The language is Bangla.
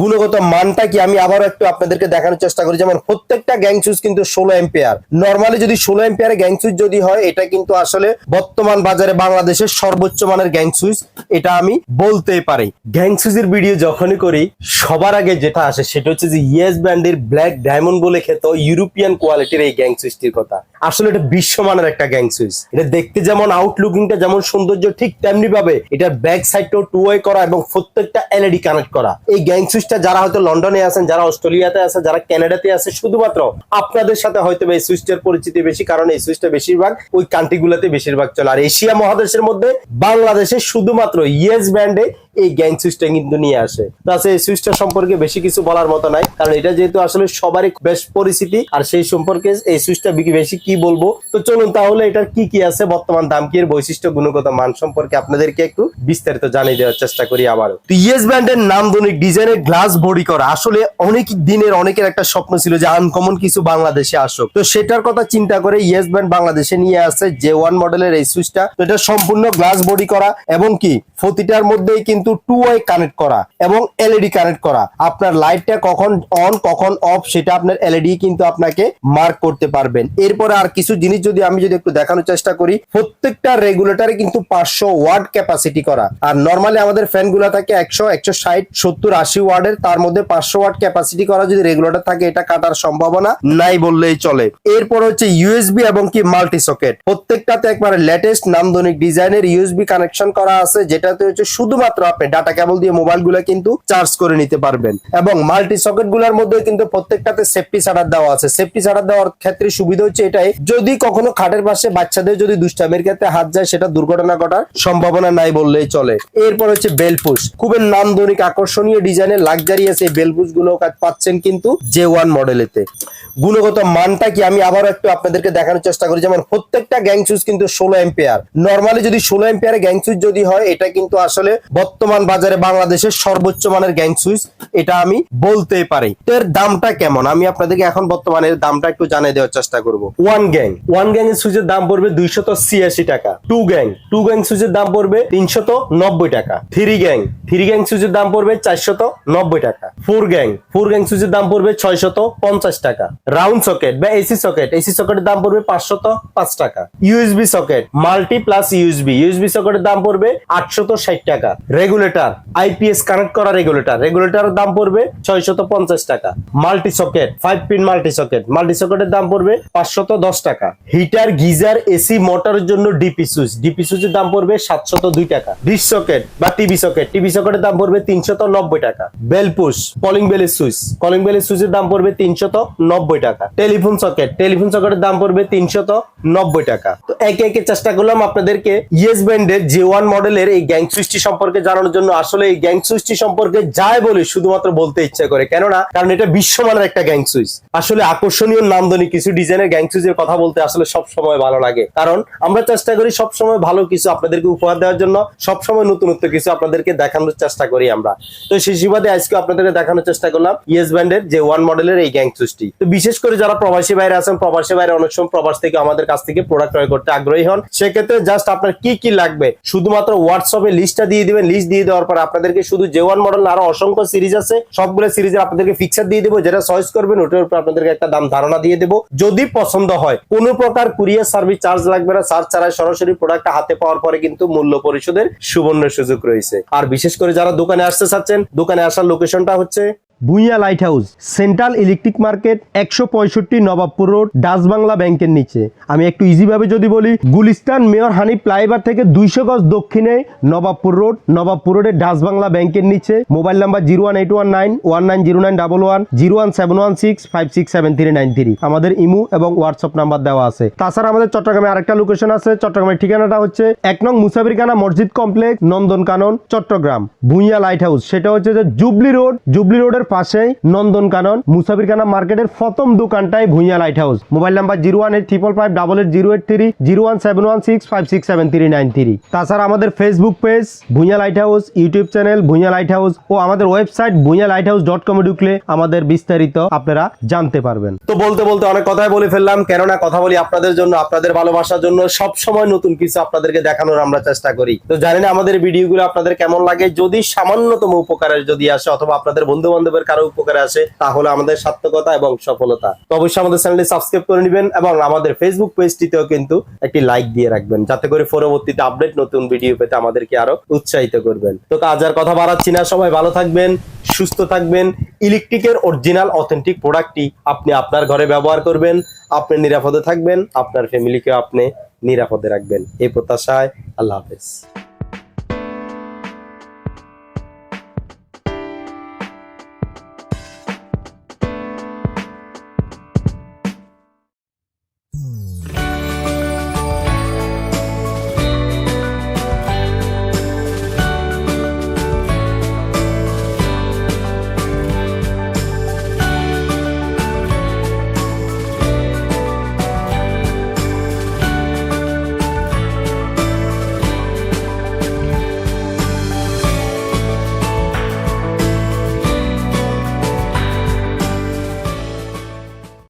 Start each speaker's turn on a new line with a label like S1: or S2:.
S1: গুণগত মানটা কি আমি আবারও একটু আপনাদেরকে দেখানোর চেষ্টা করি? যেমন প্রত্যেকটা গ্যাং সুইচ কিন্তু ষোলো এম্পিয়ার নর্মালি যদি ষোলো এম্পিয়ারে গ্যাং সুইচ যদি হয়, এটা কিন্তু আসলে বর্তমান বাজারে বাংলাদেশের সর্বোচ্চ মানের গ্যাং সুইচ এটা আমি বলতেই পারি। গ্যাং সুইচের ভিডিও যখনই করি, সবার আগে যেটা আসে সেটা হচ্ছে যে ইয়েস ব্র্যান্ডের ব্ল্যাক ডায়মন্ড বলে খেত ইউরোপিয়ান কোয়ালিটির এই গ্যাং সুইচটির কথা। আসলে এটা বিশ্বমানের একটা গ্যাং সুইচ এটা দেখতে যেমন আউটলুকিংটা যেমন সৌন্দর্য ঠিক তেমনি ভাবে এটার ব্যাক সাইডটাও টু ওয়ে করা এবং প্রত্যেকটা এলইডি কানেক্ট করা। এই গ্যাং সুইচটা যারা হয়তো লন্ডনে আছেন, যারা অস্ট্রেলিয়াতে আছে যারা কানাডাতে আছে শুধুমাত্র আপনাদের সাথে হয়তো এই সুইচটার পরিচিতি বেশি, কারণ এই সুইচটা বেশিরভাগ ওই কান্ট্রি গুলাতে বেশিরভাগ চলে। আর এশিয়া মহাদেশের মধ্যে বাংলাদেশে শুধুমাত্র ইয়েস ব্র্যান্ডে এই গ্যাং সুইচটা কিন্তু নিয়ে আসে। তো আছে এই সুইচটা সম্পর্কে বেশি কিছু বলার মতো নাই, কারণ এটা যেহেতু আসলে সবারই বেশ পরিচিতি, আর সেই সম্পর্কে এই সুইচটা বেশি কি বলব? তো চলুন তাহলে এটার কি কি আছে, বর্তমান দাম কি এর বৈশিষ্ট্য, গুণগত মান সম্পর্কে আপনাদেরকে একটু বিস্তারিত জানিয়ে দেওয়ার চেষ্টা করি আবারও। তো ইয়েস ব্র্যান্ডের নামধনিক ডিজাইনের গ্লাস বডি করা, আসলে অনেক দিনের, অনেকের একটা স্বপ্ন ছিল যে আনকমন কিছু বাংলাদেশে আসুক। তো সেটার কথা চিন্তা করে ইয়েস ব্র্যান্ড বাংলাদেশে নিয়ে আসছে জে ওয়ান মডেলের এই সুইচটা তো এটা সম্পূর্ণ গ্লাস বডি করা, এবং কি, প্রতিটার মধ্যেই কিন্তু টু ওয়ে কানেক্ট করা এবং এলইডি কানেক্ট করা। আপনার লাইটটা কখন অন কখন অফ সেটা আপনার এলইডি কিন্তু আপনাকে মার্ক করতে পারবেন। এরপরে আর কিছু জিনিস যদি আমি যদি একটু দেখানোর চেষ্টা করি, প্রত্যেকটা রেগুলেটরে কিন্তু পাঁচশো ওয়াট ক্যাপাসিটি করা। আর নর্মালি আমাদের ফ্যানগুলা থাকে একশো একশো ষাট, সত্তর, আশি ওয়ার্ডের তার মধ্যে পাঁচশো ওয়াট ক্যাপাসিটি করা যদি রেগুলেটর থাকে, এটা কাটার সম্ভাবনা নাই বললেই চলে। এরপর হচ্ছে ইউএসবি এবং কি মাল্টি সকেট প্রত্যেকটাতে একবারে লেটেস্ট নামধনিক ডিজাইনের ইউএসবি কানেকশন করা আছে, যেটাতে হচ্ছে শুধুমাত্র আপনি ডাটা কেবল দিয়ে মোবাইলগুলা কিন্তু চার্জ করে নিতে পারবেন। এবং মাল্টি সকেটগুলার মধ্যে কিন্তু প্রত্যেকটাতে সেফটি চার্টার দেওয়া আছে। সেফটি চার্টার দেওয়ার ক্ষেত্রে সুবিধা হচ্ছে এটাই, যদি কখনো খাটের পাশে বাচ্চাদের যদি দুষ্টামের ক্ষেত্রে হাত যায়, সেটা দুর্ঘটনা ঘটার সম্ভাবনা নাই বললেই চলে। এরপর হচ্ছে বেলপুশ খুবই নামধনিক আকর্ষণীয় ডিজাইনের লাক্সারিয়াস এই বেলপুশগুলো পাচ্ছেন কিন্তু জে ওয়ান মডেলেতে গুণগত মানটা কি আমি আবারও একটু আপনাদেরকে দেখানোর চেষ্টা করি। যেমন প্রত্যেকটা গ্যাং কিন্তু ষোলো এম্পিয়ার নর্মালি যদি ষোলো এম্পিয়ারে গ্যাং যদি হয়, এটা কিন্তু আসলে বর্তমান বাজারে বাংলাদেশের সর্বোচ্চ মানের গ্যাং সুইচ, এটা আমি বলতেই পারি। এর দামটা কেমন? আমি আপনাদেরকে এখন বর্তমানে দামটা একটু জানিয়ে দেওয়ার চেষ্টা করব। ওয়ান গ্যাং ওয়ান গ্যাং এর সুইচের দাম পড়বে দুইশত ছিয়াশি টাকা। টু গ্যাং টু গ্যাং সুইচের দাম পড়বে তিনশত নব্বই টাকা। থ্রি গ্যাং থ্রি গ্যাং সুইচের দাম পড়বে চারশত নব্বই টাকা। ফোর গ্যাং ফোর গ্যাং সুইচের দাম পড়বে ছয়শত পঞ্চাশ টাকা। রাউন্ড সকেট বা এসি সকেট এসি সকেটের দাম পড়বে পাঁচশত পাঁচ টাকা। USB socket multi plus USB USB সকেটের দাম পড়বে আটশত ষাট টাকা। রেগুলেটর আইপিএস কানেক্ট করা রেগুলেটর। রেগুলেটরের দাম পড়বে ছয়শত পঞ্চাশ টাকা। Multi socket five pin multi socket multi সকেটের দাম পড়বে পাঁচশত দশ টাকা। হিটার, গিজার, এসি, মোটরের জন্য ডিপি সুইচ। ডিপি সুইচের দাম পড়বে সাতশত দুই টাকা। ডিশ সকেট বা টিভি সকেট। টিভি সকেটের দাম পড়বে তিনশত নব্বই টাকা। বেল পুশ কলিং বেলের সুইচ। কলিং বেলের সুইচের দাম পড়বে তিনশত নব্বই টাকা। Telephone socket. টেলিফোন সকেটের দাম পড়বে তিনশত নব্বই টাকা। তো একে একে চেষ্টা করলাম আপনাদেরকে ইয়েস ব্যান্ডের জে ওয়ান মডেলের এই গ্যাং সুইচটি সম্পর্কে জানানোর জন্য আসলে এই গ্যাং সুইচটি সম্পর্কে যাই বলি শুধুমাত্র বলতে ইচ্ছা করে। কেননা, কারণ এটা বিশ্বমানের একটা গ্যাং সুইচ। আসলে আকর্ষণীয় নামদনি কিছু ডিজাইনের গ্যাং সুইচের কথা বলতে আসলে সব সময় ভালো লাগে। কারণ আমরা চেষ্টা করি সব সময় ভালো কিছু আপনাদেরকে উপহার দেওয়ার জন্য সব সময় নতুনত্ব কিছু আপনাদেরকে দেখানোর চেষ্টা করি আমরা। তো সেই সুবাদে আজকে আপনাদেরকে দেখানোর চেষ্টা করলাম ইয়েস ব্যান্ডের যে ওয়ান মডেলের এই গ্যাং সুইচটি। তো বিশেষ করে যারা প্রবাসী বাইরে আছেন, প্রবাসী বাইরে অনেক সময় প্রবাস থেকে আমাদের কাছ থেকে প্রোডাক্ট ক্রয় করতে আগ্রহী হন, সেক্ষেত্রে জাস্ট আপনার কি কি লাগবে, শুধুমাত্র হোয়াটসঅ্যাপে লিস্টটা দিয়ে দিবেন লিস্ট দিয়ে দেওয়ার পর আপনাদেরকে শুধু জে ওয়ান মডেল আরও অসংখ্য সিরিজ আছে। সবগুলো সিরিজের আপনাদেরকে ফিক্সার দিয়ে দেবো। যেটা চয়েস করবেন, ওটার উপর আপনাদেরকে একটা দাম ধারণা দিয়ে দেবো। যদি পছন্দ হয়, কোনো প্রকার কুরিয়ার সার্ভিস চার্জ লাগবে না। চার্জ ছাড়াই সরাসরি প্রোডাক্ট হাতে পাওয়ার পরে কিন্তু মূল্য পরিশোধের সুবর্ণ সুযোগ রয়েছে। আর বিশেষ করে যারা দোকানে আসতে চাচ্ছেন, দোকানে আসার লোকেশনটা হচ্ছে Bhuiyan light house central electric market একশো পঁয়ষট্টি নবাবপুর রোড ডাচ বাংলা ব্যাংকের নিচে। আমি একটু ইজিভাবে যদি বলি, গুলিস্তান মেয়র হানি ফ্লাইওভার থেকে দুইশো গজ দক্ষিণে নবাবপুর রোড নবাবপুর রোডের ডাচ বাংলা ব্যাংকের নিচে। Mobile number zero one eight one nine one nine zero nine double one, zero one seven one six five six seven three nine three. আমাদের ইমু এবং হোয়াটসঅ্যাপ নাম্বার দেওয়া আছে। তাছাড়া আমাদের চট্টগ্রামে আরেকটা লোকেশন আছে। চট্টগ্রামের ঠিকানাটা হচ্ছে এক নং মুসাফিরখানা মসজিদ complex Nandan Kanan Chattogram. Bhuiyan light house সেটা হচ্ছে যে জুবলি রোড জুবলি রোডের পাশেই মুসাফির কানা মার্কেটের প্রথম দোকানটাই Bhuiyan light house mobile number zero one eight triple five double eight zero eight three zero one seven one six five six seven three nine three তাছাড়া আমাদের Facebook page Bhuiyan light house YouTube channel Bhuiyan light house ও আমাদের website Bhuiyan light house dot কমে ঢুকলে আমাদের বিস্তারিত আপনারা জানতে পারবেন। তো বলতে বলতে অনেক কথাই বলে ফেললাম, কেননা কথা বলি আপনাদের জন্য, আপনাদের ভালোবাসার জন্য সব সময় নতুন কিছু আপনাদেরকে দেখানোর আমরা চেষ্টা করি। তো জানি না আমাদের ভিডিওগুলো আপনাদের কেমন লাগে, যদি সামান্যতম উপকারের যদি আসে অথবা আপনাদের বন্ধু বান্ধবের কারও উপকারে আসে তাহলে আমাদের সার্থকতা এবং সফলতা। তো অবশ্যই আমাদের চ্যানেলটি সাবস্ক্রাইব করে নেবেন এবং আমাদের ফেসবুক পেজটিতেও কিন্তু একটি লাইক দিয়ে রাখবেন, যাতে করে পরবর্তীতে আপডেট নতুন ভিডিও পেতে আমাদেরকে আরও উৎসাহিত করবেন। তো কাজ আর কথা বাড়াচ্ছি না, সবাই ভালো থাকবেন, সুস্থ থাকবেন ইলেকট্রিকের অরিজিনাল অথেন্টিক প্রোডাক্টটি আপনি আপনার ঘরে ব্যবহার করবেন, আপনি নিরাপদে থাকবেন, আপনার ফ্যামিলিকে আপনি নিরাপদে রাখবেন। এই প্রত্যাশায় আল্লাহ হাফেজ।